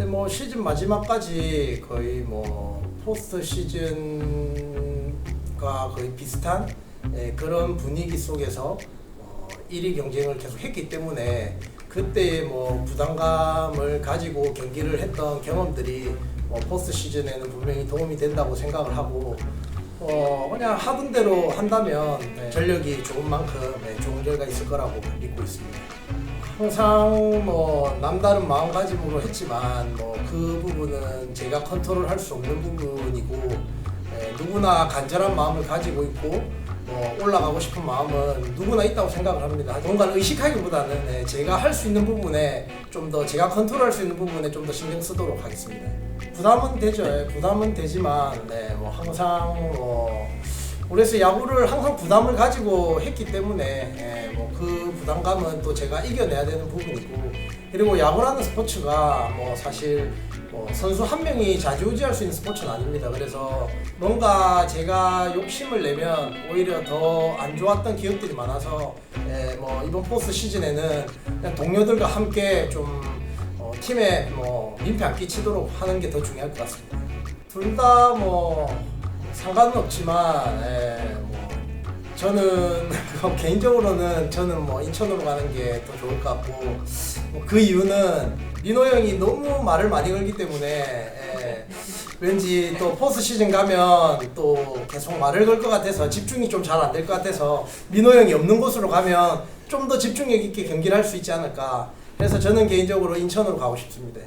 근데 뭐 시즌 마지막까지 거의 뭐 포스트 시즌과 거의 비슷한 예, 그런 분위기 속에서 어, 1위 경쟁을 계속 했기 때문에 그때 뭐 부담감을 가지고 경기를 했던 경험들이 뭐 포스트 시즌에는 분명히 도움이 된다고 생각을 하고 어 그냥 하던 대로 한다면 네, 전력이 좋은 만큼 네, 좋은 결과 있을 거라고 믿고 있습니다. 항상 뭐 남다른 마음가짐으로 했지만 뭐 그 부분은 제가 컨트롤할 수 없는 부분이고 예, 누구나 간절한 마음을 가지고 있고 뭐 올라가고 싶은 마음은 누구나 있다고 생각을 합니다. 뭔가를 의식하기보다는 예, 제가 할 수 있는 부분에 좀 더 제가 컨트롤할 수 있는 부분에 좀 더 신경 쓰도록 하겠습니다. 부담은 되죠. 예, 부담은 되지만 네, 뭐 항상 뭐 그래서 야구를 항상 부담을 가지고 했기 때문에 뭐 그 부담감은 또 제가 이겨내야 되는 부분이고 그리고 야구라는 스포츠가 뭐 사실 뭐 선수 한 명이 좌지우지할 수 있는 스포츠는 아닙니다. 그래서 뭔가 제가 욕심을 내면 오히려 더 안 좋았던 기억들이 많아서 예, 뭐 이번 포스트 시즌에는 동료들과 함께 좀 어, 팀에 뭐 민폐 안 끼치도록 하는 게 더 중요할 것 같습니다. 둘 다 뭐 상관은 없지만 예, 뭐 저는 개인적으로는 저는 뭐 인천으로 가는 게 더 좋을 것 같고 뭐 그 이유는 민호 형이 너무 말을 많이 걸기 때문에 예, 왠지 또 포스 시즌 가면 또 계속 말을 걸 것 같아서 집중이 좀 잘 안 될 것 같아서 민호 형이 없는 곳으로 가면 좀 더 집중력 있게 경기를 할 수 있지 않을까 그래서 저는 개인적으로 인천으로 가고 싶습니다.